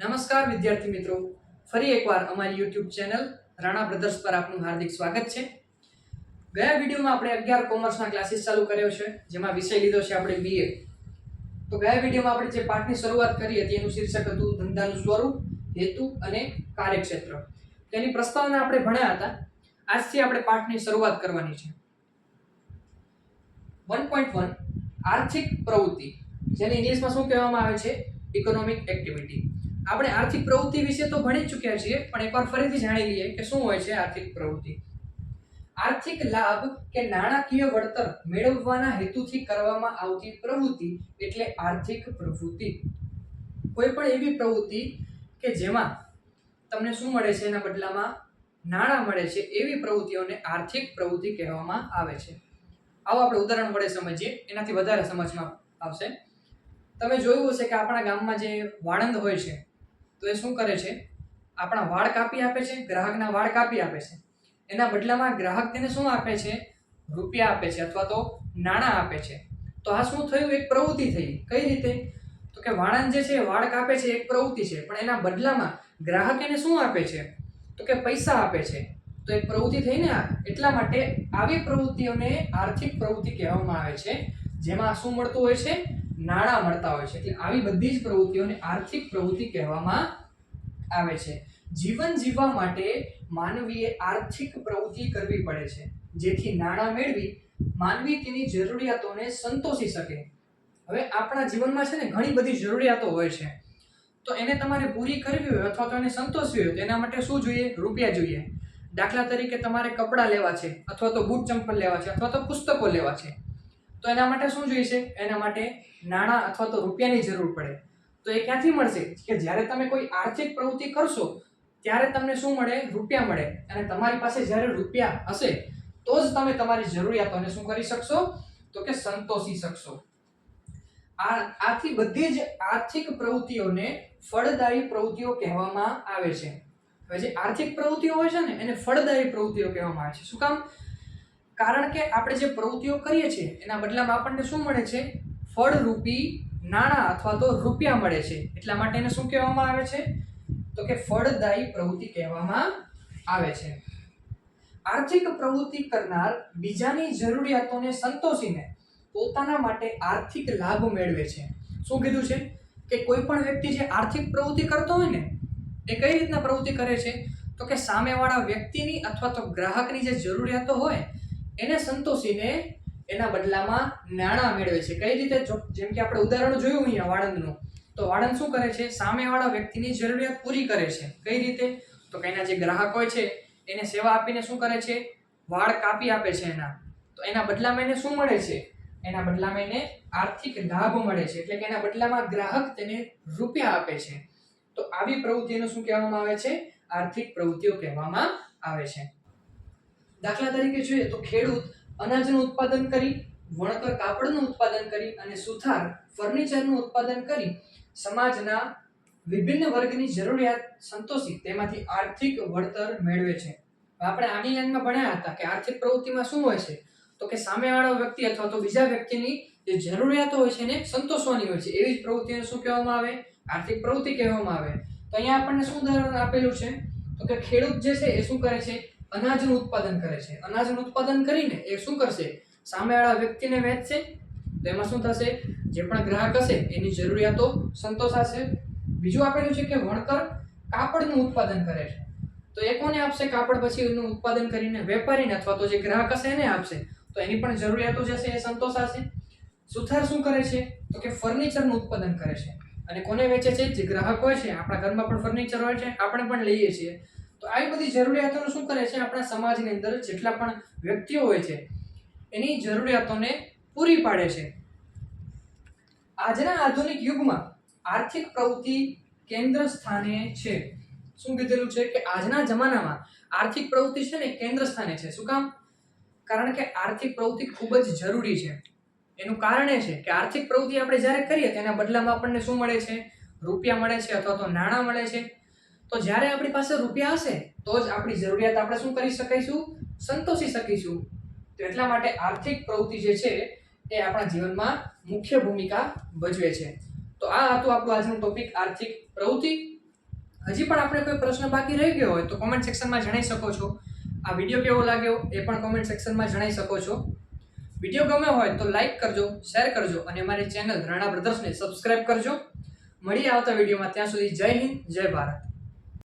નમસ્કાર વિદ્યાર્થી મિત્રો. ફરી એકવાર અમારી યુટ્યુબ ચેનલ રાણા બ્રધર્સ પર આપનું હાર્દિક સ્વાગત છે. ગયા વિડીયોમાં આપણે અગિયાર કોમર્સના ક્લાસીસ ચાલુ કર્યો છે, જેમાં વિષય લીધો છે આપણે બીએ તો ગયા વિડીયોમાં આપણે જે પાઠની શરૂઆત કરી હતી, એનું શીર્ષક હતું ધંધાનું સ્વરૂપ, હેતુ અને કાર્યક્ષેત્ર. તેની પ્રસ્તાવના આપણે ભણ્યા હતા. આજથી આપણે પાઠની શરૂઆત કરવાની છે. વન પોઈન્ટ વન આર્થિક પ્રવૃત્તિ. જેને ઇંગ્લિશમાં શું કહેવામાં આવે છે? ઇકોનોમિક એક્ટિવિટી આપણે આર્થિક પ્રવૃત્તિ વિશે તો ભણી ચૂક્યા છીએ, પણ એકવાર ફરીથી જાણી લઈએ કે શું હોય છે આર્થિક પ્રવૃત્તિ. આર્થિક લાભ કે નાણાકીય વળતર મેળવવાના હેતુથી કરવામાં આવતી પ્રવૃત્તિ એટલે આર્થિક પ્રવૃત્તિ. કોઈ પણ એવી પ્રવૃત્તિ કે જેમાં તમને શું મળે છે એના બદલામાં? નાણાં મળે છે, એવી પ્રવૃત્તિઓને આર્થિક પ્રવૃત્તિ કહેવામાં આવે છે. આવો આપણે ઉદાહરણ વડે સમજીએ, એનાથી વધારે સમજમાં આવશે. તમે જોયું હશે કે આપણા ગામમાં જે વાળંદ હોય છે તો એ શું કરે છે? આપણા વાળ કાપી આપે છે, ગ્રાહકના વાળ કાપી આપે છે. એના બદલામાં ગ્રાહક તેને શું આપે છે? રૂપિયા આપે છે અથવા તો નાણાં આપે છે. તો આ શું થયું? એક પ્રવૃત્તિ થઈ. કઈ રીતે? તો કે વાળંદ જે છે વાળ કાપે છે, એક પ્રવૃત્તિ છે. પણ એના બદલામાં ગ્રાહક એને શું આપે છે? તો કે પૈસા આપે છે. તો એક પ્રવૃત્તિ થઈ ને એટલા માટે આવી પ્રવૃત્તિઓને આર્થિક પ્રવૃત્તિ કહેવામાં આવે છે. જેમાં શું મળતું હોય છે? નાણાં મળતા હોય છે. એટલે આવી બધી જ પ્રવૃત્તિઓને આર્થિક પ્રવૃત્તિ કહેવામાં આવે છે. જીવન જીવવા માટે માનવીએ આર્થિક પ્રવૃત્તિ કરવી પડે છે. જેથી નાણાં મેળવી માનવી તેની જરૂરિયાતોને સંતોષી શકે. હવે આપણા જીવનમાં છે ને ઘણી બધી જરૂરિયાતો હોય છે. તો એને તમારે પૂરી કરવી હોય અથવા તો એને સંતોષવી હોય તો એના માટે શું જોઈએ? રૂપિયા જોઈએ. દાખલા તરીકે તમારે કપડાં લેવા છે અથવા તો બૂટ ચંપલ લેવા છે અથવા તો પુસ્તકો લેવા છે. તો એના માટે શું જોઈશે? એના માટે નાણાં અથવા તો રૂપિયાની જરૂર પડે. તો એ ક્યાંથી મળશે? કે જ્યારે તમે કોઈ આર્થિક પ્રવૃત્તિ કરશો, ત્યારે તમને શું મળે? રૂપિયા મળે. અને તમારી પાસે જ્યારે રૂપિયા હશે, તો જ તમે તમારી જરૂરિયાતોને શું કરી શકશો? તો કે સંતોષી શકશો. આ, આથી બધી જ આર્થિક પ્રવૃત્તિઓને ફળદાયી પ્રવૃત્તિઓ કહેવામાં આવે છે. હવે જે આર્થિક પ્રવૃત્તિઓ હોય છે ને, એને ફળદાયી પ્રવૃત્તિઓ કહેવામાં આવે છે. શું કામ? કારણ કે આપણે જે પ્રવૃત્તિઓ કરીએ છીએ, એના બદલામાં આપણને શું મળે છે? ફળરૂપી નાણાં અથવા તો રૂપિયા મળે છે. એટલા માટે એને શું કહેવામાં આવે છે? તો કે ફળદાયી પ્રવૃત્તિ કહેવામાં આવે છે. આર્થિક પ્રવૃત્તિ કરનાર બીજાની જરૂરિયાતોને સંતોષીને પોતાના માટે આર્થિક લાભ મેળવે છે. શું કીધું છે? કે કોઈ પણ વ્યક્તિ જે આર્થિક પ્રવૃત્તિ કરતો હોય ને, એ કઈ રીતના પ્રવૃત્તિ કરે છે? તો કે સામેવાળા વ્યક્તિની અથવા તો ગ્રાહકની જે જરૂરિયાતો હોય એને સંતોષીને એના બદલામાં નાણાં મેળવે છે. કઈ રીતે? જેમ કે આપણે ઉદાહરણ જોયું અહીંયા વાળંદનું. તો વાળંદ શું કરે છે? સામેવાળા વ્યક્તિની જરૂરિયાત પૂરી કરે છે. કઈ રીતે? તો કંઈના જે ગ્રાહક હોય છે, એને સેવા આપીને શું કરે છે? વાળ કાપી આપે છે એના. તો એના બદલામાં એને શું મળે છે? એના બદલામાં એને આર્થિક લાભ મળે છે. એટલે કે એના બદલામાં ગ્રાહક તેને રૂપિયા આપે છે. તો આવી પ્રવૃત્તિને શું કહેવામાં આવે છે? આર્થિક પ્રવૃત્તિઓ કહેવામાં આવે છે. દાખલા તરીકે જોઈએ તો ખેડૂત અનાજનું ઉત્પાદન કરી, વણકર કાપડનું ઉત્પાદન કરી અને સુથાર, ફર્નિચરનું ઉત્પાદન કરી સમાજના વિભિન્ન વર્ગની જરૂરિયાત સંતોષી, તેમાંથી આર્થિક વળતર મેળવે છે. આપણે આગલી લાઈનમાં ભણ્યા હતા કે આર્થિક પ્રવૃત્તિમાં શું હોય છે? તો કે સામેવાળો વ્યક્તિ અથવા તો બીજા વ્યક્તિની જે જરૂરિયાતો હોય છે એને સંતોષવાની હોય છે. એવી જ પ્રવૃત્તિને શું કહેવામાં આવે? આર્થિક પ્રવૃત્તિ કહેવામાં આવે. તો અહીંયા આપણને શું ઉદાહરણ આપેલું છે? તો કે ખેડૂત જે છે એ શું કરે છે? અનાજનું ઉત્પાદન કરે છે. અનાજનું ઉત્પાદન કરીને એ શું કરશે? સામેવાળા વ્યક્તિને વેચશે. તો એમાં શું થશે? જે પણ ગ્રાહક હશે, એની જરૂરિયાતો સંતોષાશે. બીજું આપેલું છે કે વણકર કાપડનું ઉત્પાદન કરે છે. તો એ કોને આપશે? કાપડ પછી એનું ઉત્પાદન કરીને વેપારીને અથવા તો જે ગ્રાહક હશે એને આપશે. તો એની પણ જરૂરિયાતો જે છે એ સંતોષાશે. સુથાર શું કરે છે? તો કે ફર્નિચરનું ઉત્પાદન કરે છે. અને કોને વેચે છે? જે ગ્રાહક હોય છે. આપણા ઘરમાં પણ ફર્નિચર હોય છે. આપણે પણ લઈએ છીએ. તો આવી બધી જરૂરિયાતોનું શું કરે છે? આપણા સમાજની અંદર જેટલા પણ વ્યક્તિઓ હોય છે, એની જરૂરિયાતોને પૂરી પાડે છે. આજના આધુનિક યુગમાં આર્થિક પ્રવૃત્તિ કેન્દ્ર સ્થાને છે. શું કીધેલું છે કે આજના જમાનામાં આર્થિક પ્રવૃત્તિ છે ને કેન્દ્ર સ્થાને છે. શું કામ? કારણ કે આર્થિક પ્રવૃત્તિ ખૂબ જ જરૂરી છે. એનું કારણ એ છે કે આર્થિક પ્રવૃત્તિ આપણે જ્યારે કરીએ, તેના બદલામાં આપણને શું મળે છે? રૂપિયા મળે છે અથવા તો નાણાં મળે છે. તો જ્યારે આપણી પાસે રૂપિયા હશે, તો જ આપણી જરૂરિયાત આપણે શું કરી શકીશું સંતોષી શકીશું. તો એટલા માટે આર્થિક પ્રવૃત્તિ જે છે, એ આપણા જીવનમાં મુખ્ય ભૂમિકા ભજવે છે. તો આ હતું આપણું આજનું ટોપિક આર્થિક પ્રવૃત્તિ. હજી પણ આપણે કોઈ પ્રશ્ન બાકી રહી ગયો હોય, તો કોમેન્ટ સેક્શનમાં જણાવી શકો છો. આ વીડિયો કેવો લાગ્યો, એ પણ કોમેન્ટ સેક્શનમાં જણાવી શકો છો. વીડિયો ગમ્યો હોય તો લાઈક કરજો શેર કરજો, અને અમારી ચેનલ રાણા બ્રધર્સને સબસ્ક્રાઇબ કરજો. મળીએ આવતા વિડીયોમાં ત્યાં સુધી જય હિન્દ, જય ભારત.